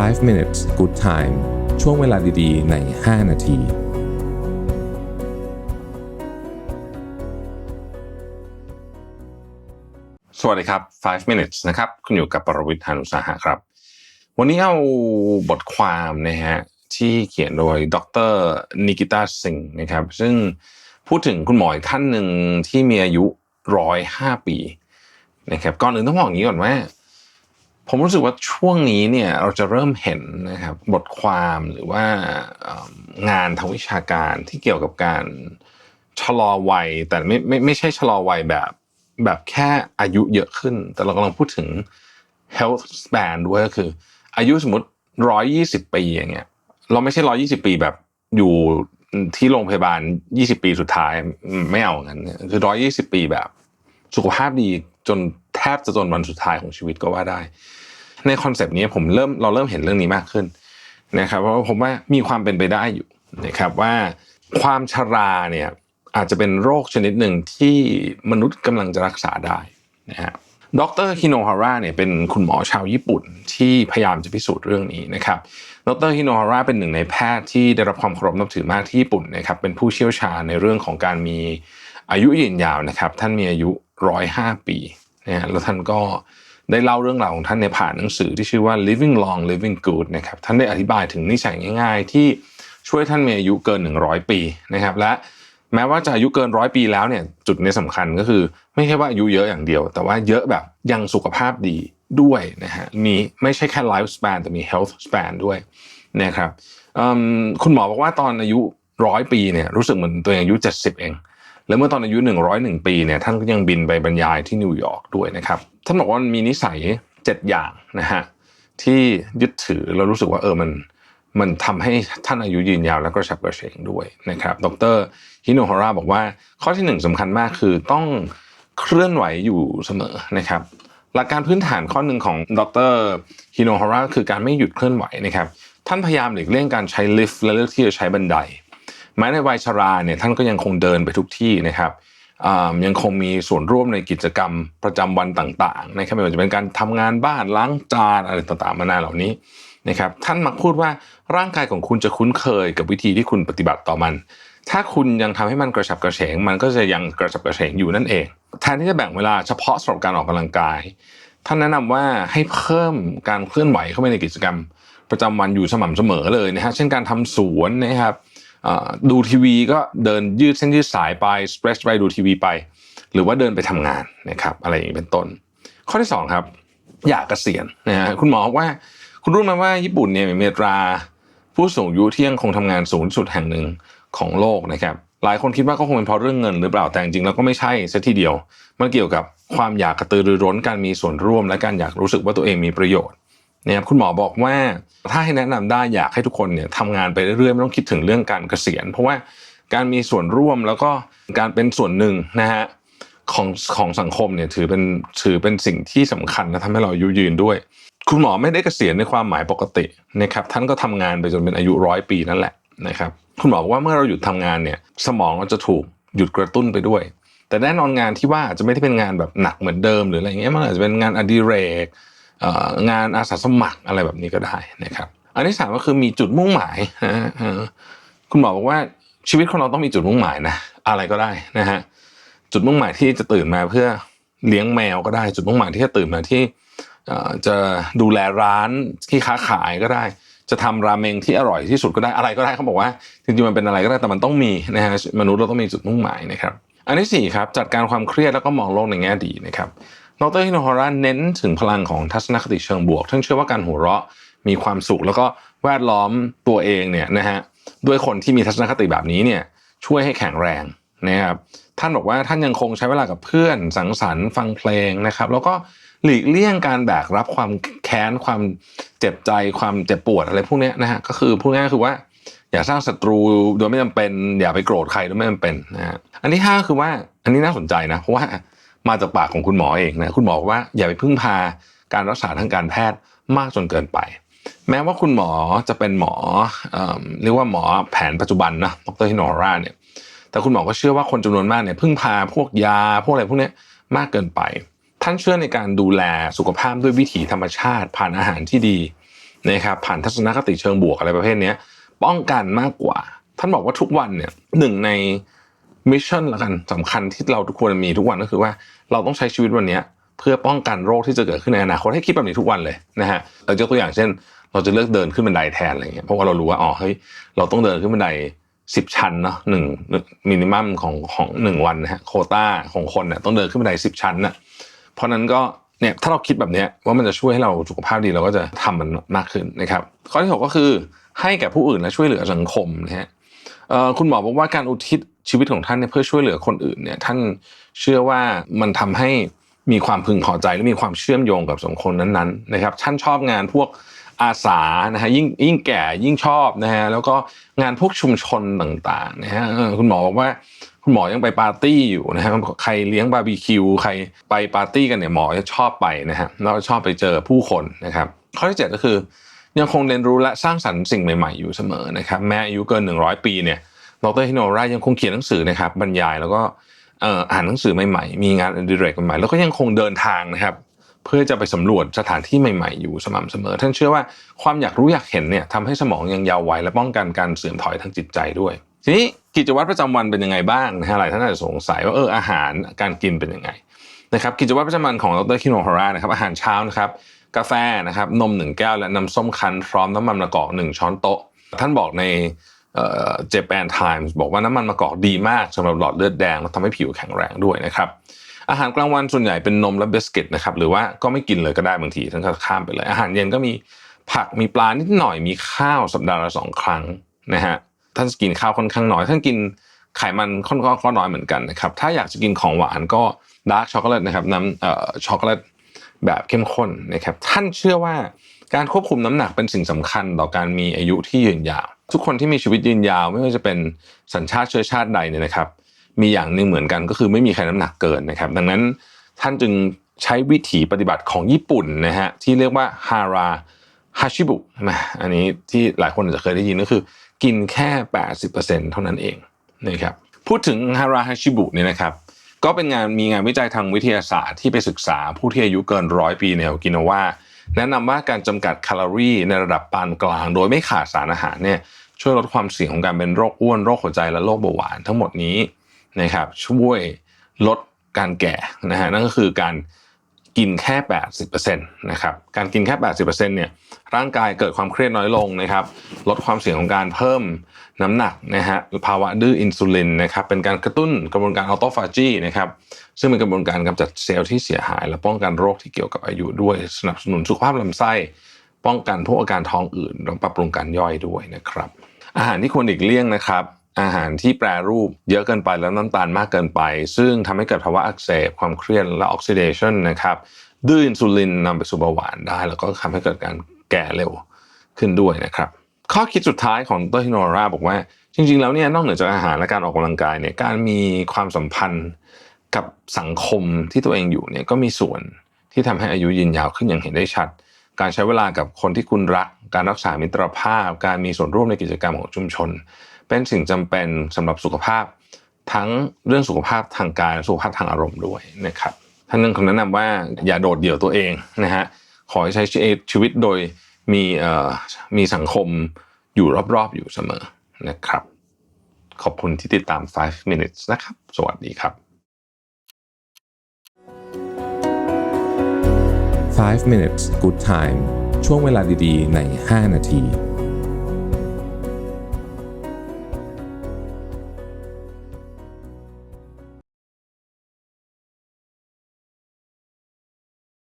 5 minutes good time ช่วงเวลาดีๆ ใน 5 นาที สวัสดีครับ 5 minutes นะครับ คุณอยู่กับปรวิทยานุสาหะครับ วันนี้เอาบทความนะฮะที่เขียนโดยดรนิกิตาสิงห์นะครับ ซึ่งพูดถึงคุณหมออีกท่านหนึ่งที่มีอายุร้อยห้าปีนะครับก่อนอื่นต้องบอกอย่างนี้ก่อนว่า ผมรู้สึกว่าช่วงนี้เนี่ยเราจะเริ่มเห็นนะครับบทความหรือว่างานทางวิชาการที่เกี่ยวกับการชะลอวัยแต่ไม่ไม่ไม่ใช่ชะลอวัยแบบแบบแค่อายุเยอะขึ้น แต่เรากำลังพูดถึง health span ด้วยก็คือ อายุสมมติร้อยยี่สิบปีอย่างเงี้ยเราไม่ใช่ร้อยี่สิบปีแบบอยู่ที่โรงพยาบาลยี่สิบปีสุดท้ายไม่เอางั้นเนี่ยคือร้อยี่สิบปีแบบ สุขภาพดี จนแทบจะจนวันสุดท้ายของชีวิตก็ว่าได้ ในคอนเซปต์นี้ผมเริ่มเราเริ่มเห็นเรื่องนี้มากขึ้นนะครับเพราะผมว่ามีความเป็นไปได้อยู่นะครับว่าความชราเนี่ยอาจจะเป็นโรคชนิดหนึ่งที่มนุษย์กำลังจะรักษาได้นะฮะดรฮิโนฮาระเนี่ยเป็นคุณหมอชาวญี่ปุ่นที่พยายามจะพิสูจน์เรื่องนี้นะครับ ดรฮิโนฮาระเป็นหนึ่งในแพทย์ที่ได้รับความเคารพนับถือมากที่ญี่ปุ่นนะครับ เป็นผู้เชี่ยวชาญในเรื่องของการมีอายุยืนยาวนะครับ ท่านมีอายุ ร้อยห้าปีนะฮะแล้วท่านก็ได้เล่าเรื่องราวของท่านในผ่านหนังสือที่ชื่อว่า living long living good นะครับท่านได้อธิบายถึงนิสัยง่าย ๆ ที่ช่วยท่านมีอายุเกิน 100 ปีนะครับและแม้ว่าจะอายุเกินร้อยปีแล้วเนี่ยจุดนี้สำคัญก็คือ ไม่ใช่ว่าอายุเยอะอย่างเดียว แต่ว่าเยอะแบบยังสุขภาพดีด้วยนะฮะมีไม่ใช่แค่ life span แต่มี health span ด้วยนะครับคุณหมอบอกว่าตอนอายุร้อยปีเนี่ยรู้สึกเหมือนตัวเองอายุ 70 เอง แล้วเมื่อตอนอายุ 101 ปีเนี่ยท่านก็ยังบินไปบรรยายที่นิวยอร์กด้วยนะครับท่านบอกว่ามันมีนิสัย 7 อย่างนะฮะที่ยึดถือแล้วรู้สึกว่าเออมันมันทำให้ท่านอายุยืนยาวและก็ฉับกระเฉงด้วยนะครับ ดรฮิโนฮาระบอกว่าข้อที่หนึ่งสำคัญมากคือต้องเคลื่อนไหวอยู่เสมอนะครับ หลักการพื้นฐานข้อหนึ่งของดรฮิโนฮาระคือการไม่หยุดเคลื่อนไหวนะครับ ท่านพยายามหลีกเลี่ยงการใช้ลิฟต์และเลือกที่จะใช้บันได แม้ในวัยชราเนี่ยท่านก็ยังคงเดินไปทุกที่นะครับยังคงมีส่วนร่วมในกิจกรรมประจำวันต่างๆนะครับไม่ว่าจะเป็นการทำงานบ้านล้างจานอะไรต่างๆมานาเหล่านี้นะครับท่านมักพูดว่าร่างกายของคุณจะคุ้นเคยกับวิธีที่คุณปฏิบัติต่อมัน ถ้าคุณยังทำให้มันกระฉับกระเฉง มันก็จะยังกระฉับกระเฉงอยู่นั่นเอง แทนที่จะแบ่งเวลาเฉพาะสำหรับการออกกำลังกาย ท่านแนะนำว่าให้เพิ่มการเคลื่อนไหวเข้าไปในกิจกรรม ประจำวันอยู่สม่ำเสมอเลยนะฮะเช่นการทำสวนนะครับ ดูทีวีก็เดินยืดเส้นยืดสายไป stretch ไปดูทีวีไป หรือว่าเดินไปทำงานนะครับอะไรอย่างนี้เป็นต้น ข้อที่สองครับ อยากเกษียณนะฮะคุณหมอบอกว่าคุณรู้ไหมว่าญี่ปุ่นเนี่ยมีเมตราผู้สูงอายุที่ยังคงทำงานสูงที่สุดแห่งหนึ่งของโลกนะครับหลายคนคิดว่าก็คงเป็นเพราะเรื่องเงินหรือเปล่าแต่จริงๆแล้วก็ไม่ใช่ซะทีเดียว มันเกี่ยวกับความอยากกระตือรือร้นการมีส่วนร่วมและการอยากรู้สึกว่าตัวเองมีประโยชน์ นะครับคุณหมอบอกว่าถ้าให้แนะนำได้อยากให้ทุกคนเนี่ยทำงานไปเรื่อยๆไม่ต้องคิดถึงเรื่องการเกษียณ เพราะว่าการมีส่วนร่วมแล้วก็การเป็นส่วนหนึ่งนะฮะของของสังคมเนี่ยถือเป็นถือเป็นสิ่งที่สำคัญและทำให้เราอายุยืนด้วย คุณหมอไม่ได้เกษียณในความหมายปกตินะครับท่านก็ทำงานไปจนเป็นอายุร้อยปีนั่นแหละนะครับคุณหมอบอกว่าเมื่อเราหยุดทำงานเนี่ยสมองเราจะถูกหยุดกระตุ้นไปด้วย แต่แน่นอนงานที่ว่าจะไม่ได้เป็นงานแบบหนักเหมือนเดิมหรืออะไรเงี้ยมันอาจจะเป็นงานอดิเรกเอ่อ งานอาสาสมัครอะไรแบบนี้ก็ได้นะครับ อันที่สามก็คือมีจุดมุ่งหมายคุณหมอบอกว่าชีวิตของเราต้องมีจุดมุ่งหมายนะอะไรก็ได้นะฮะจุดมุ่งหมายที่จะตื่นมาเพื่อเลี้ยงแมวก็ได้ จุดมุ่งหมายที่จะตื่นมาที่จะดูแลร้านที่ค้าขายก็ได้ จะทำราเมงที่อร่อยที่สุดก็ได้อะไรก็ได้เขาบอกว่าจริงๆมันเป็นอะไรก็ได้แต่มันต้องมีนะฮะมนุษย์เราต้องมีจุดมุ่งหมายนะครับ อันที่สี่ครับจัดการความเครียดแล้วก็มองโลกในแง่ดีนะครับ ดรฮิโนฮาระเน้นถึงพลังของทัศนคติเชิงบวกท่านเชื่อว่าการหัวเราะมีความสุข แล้วก็แวดล้อมตัวเองเนี่ยนะฮะด้วยคนที่มีทัศนคติแบบนี้เนี่ยช่วยให้แข็งแรงนะครับท่านบอกว่าท่านยังคงใช้เวลากับเพื่อนสังสรรค์ฟังเพลงนะครับ แล้วก็หลีกเลี่ยงการแบกรับความแค้นความเจ็บใจความเจ็บปวดอะไรพวกนี้นะฮะก็คือพูดง่ายคือว่า อย่าสร้างศัตรูโดยไม่จำเป็น อย่าไปโกรธใครโดยไม่จำเป็นนะฮะอันที่ห้าคือว่าอันนี้น่าสนใจนะเพราะว่า มาจากปากของคุณหมอเองนะคุณหมอบอกว่าอย่าไปพึ่งพาการรักษาทางการแพทย์มากจนเกินไป แม้ว่าคุณหมอจะเป็นหมอเอ่อเรียกว่าหมอแผนปัจจุบันนะดรฮิโนราเนี่ยแต่คุณหมอก็เชื่อว่าคนจำนวนมากเนี่ยพึ่งพาพวกยาพวกอะไรพวกนี้มากเกินไป ท่านเชื่อในการดูแลสุขภาพด้วยวิถีธรรมชาติ ผ่านอาหารที่ดีนะครับผ่านทัศนคติเชิงบวกอะไรประเภทนี้ป้องกันมากกว่า ท่านบอกว่าทุกวันเนี่ยหนึ่งใน มิชชั่นละกันสำคัญที่เราทุกคนมีทุกวันก็คือว่าเราต้องใช้ชีวิตวันนี้เพื่อป้องกันโรคที่จะเกิดขึ้นในอนาคตให้คิดแบบนี้ทุกวันเลยนะฮะเรายกตัวอย่างเช่น เราจะเลือกเดินขึ้นบันไดแทนอะไรเงี้ยเพราะว่าเรารู้ว่าอ๋อเฮ้ยเราต้องเดินขึ้นบันไดสิบชั้นเนาะหนึ่งมินิมัมของของหนึ่งวันนะฮะโคต้าของคนเนี่ยต้องเดินขึ้นบันไดสิบชั้นน่ะเพราะนั้นก็เนี่ยถ้าเราคิดแบบเนี้ยว่ามันจะช่วยให้เราสุขภาพดีเราก็จะทำมันมากขึ้นนะครับข้อที่หกก็คือให้แก่ผู้อื่นและช่วยเหลือสังคมนะฮะคุณหมอบอกว่าการอุทิศ ชีวิตของท่านเนี่ยเพื่อช่วยเหลือคนอื่นเนี่ยท่านเชื่อว่ามันทำให้มีความพึงพอใจและมีความเชื่อมโยงกับสังคมนั้นๆนะครับท่านชอบงานพวกอาสานะฮะยิ่งยิ่งแก่ยิ่งชอบนะฮะแล้วก็งานพวกชุมชนต่างๆนะฮะคุณหมอบอกว่าคุณหมอยังไปปาร์ตี้อยู่นะฮะใครเลี้ยงบาร์บีคิวใครไปปาร์ตี้กันเนี่ยหมอจะชอบไปนะฮะแล้วชอบไปเจอผู้คนนะครับข้อที่เจ็ดก็คือ ยังคงเรียนรู้และสร้างสรรค์สิ่งใหม่ๆอยู่เสมอนะครับแม้อายุเกิน 100 ปีเนี่ย ดรฮิโนรายังคงเขียนหนังสือนะครับบรรยายแล้วก็อ่านหนังสือใหม่ๆ มีงานอดิเรกใหม่ๆแล้วก็ยังคงเดินทางนะครับ เพื่อจะไปสำรวจสถานที่ใหม่ๆ อยู่สม่ำเสมอ ท่านเชื่อว่าความอยากรู้อยากเห็นเนี่ยทำให้สมองยังยาว์วัยและป้องกันการเสื่อมถอยทางจิตใจด้วย ทีนี้กิจวัตรประจำวันเป็นยังไงบ้างนะฮะหลายท่านอาจจะสงสัยว่าเอออาหารการกินเป็นยังไงนะครับกิจวัตรประจำวันของดรคิโนฮาระนะครับอาหารเช้านะครับกาแฟนะครับนมหนึ่งแก้วและน้ำส้มคั้นพร้อมน้ำมันมะกอกหนึ่งช้อนโต๊ะท่านบอกใน เจแปนไทมส์บอกว่าน้ำมันมะกอกดีมากสำหรับหลอดเลือดแดงและทำให้ผิวแข็งแรงด้วยนะครับอาหารกลางวันส่วนใหญ่เป็นนมและเบสกิตนะครับหรือว่าก็ไม่กินเลยก็ได้บางทีท่านก็ข้ามไปเลย อาหารเย็นก็มีผักมีปลานิดหน่อยมีข้าวสัปดาห์ละสองครั้งนะฮะท่านกินข้าวค่อนข้างน้อยท่านกินไขมันค่อนข้างก็น้อยเหมือนกันนะครับถ้าอยากจะกินของหวานก็ดาร์กช็อกโกแลตนะครับน้ำช็อกโกแลตแบบเข้มข้นนะครับท่านเชื่อว่า การควบคุมน้ำหนักเป็นสิ่งสำคัญต่อการมีอายุที่ยืนยาว ทุกคนที่มีชีวิตยืนยาวไม่ว่าจะเป็นสัญชาติเชื้อชาติใดเนี่ยนะครับ มีอย่างหนึ่งเหมือนกันก็คือไม่มีใครน้ำหนักเกินนะครับ ดังนั้นท่านจึงใช้วิถีปฏิบัติของญี่ปุ่นนะฮะที่เรียกว่าฮาราฮาชิบุนะอันนี้ที่หลายคนอาจจะเคยได้ยินก็คือ กินแค่ 80%เท่านั้นเองนะครับพูดถึงฮาราฮาชิบุเนี่ยนะครับก็เป็นงานมีงานวิจัยทางวิทยาศาสตร์ที่ไปศึกษาผู้ที่อายุเกินร้อยปีในโอกินาวา แนะนำว่าการจำกัดแคลอรี่ในระดับปานกลาง โดยไม่ขาดสารอาหารเนี่ยช่วยลดความเสี่ยงของการเป็นโรคอ้วนโรคหัวใจและโรคเบาหวานทั้งหมดนี้นะครับช่วยลดการแก่นะฮะนั่นก็คือการ กินแค่ 80%นะครับการกินแค่ 80%เนี่ยร่างกายเกิดความเครียดน้อยลงนะครับลดความเสี่ยงของการเพิ่มน้ำหนักนะฮะภาวะดื้ออินซูลินนะครับเป็นการกระตุ้นกระบวนการออโตฟาจีนะครับซึ่งเป็นกระบวนการกำจัดเซลล์ที่เสียหาย และป้องกันโรคที่เกี่ยวกับอายุด้วยสนับสนุนสุขภาพลำไส้ ป้องกันพวกอาการท้องอืดและปรับปรุงการย่อยด้วยนะครับ อาหารที่ควรหลีกเลี่ยงนะครับ อาหารที่แปรรูปเยอะเกินไปแล้วน้ำตาลมากเกินไป ซึ่งทำให้เกิดภาวะอักเสบความเครียดและออกซิเดชันนะครับดื้ออินซูลินนำไปสู่เบาหวานได้ แล้วก็ทำให้เกิดการแก่เร็วขึ้นด้วยนะครับ ข้อคิดสุดท้ายของดรฮิโนราบอกว่า จริง ๆ แล้วเนี่ยนอกเหนือจากอาหารและการออกกำลังกายเนี่ยการมีความสัมพันธ์กับสังคมที่ตัวเองอยู่เนี่ยก็มีส่วนที่ทำให้อายุยืนยาวขึ้นอย่างเห็นได้ชัด การใช้เวลากับคนที่คุณรัก การรักษามิตรภาพ การมีส่วนร่วมในกิจกรรมของชุมชน เป็นสิ่งจำเป็นสำหรับสุขภาพ ทั้งเรื่องสุขภาพทางกายและสุขภาพทางอารมณ์ด้วยนะครับท่านนึงคำแนะนำว่าอย่าโดดเดี่ยวตัวเองนะฮะขอให้ใช้ชีวิตโดยมีเอ่อมีสังคมอยู่รอบๆอยู่เสมอนะครับ ขอบคุณที่ติดตาม 5 minutes นะครับ สวัสดีครับ 5 minutes good time ช่วงเวลาดีๆ ใน 5 นาที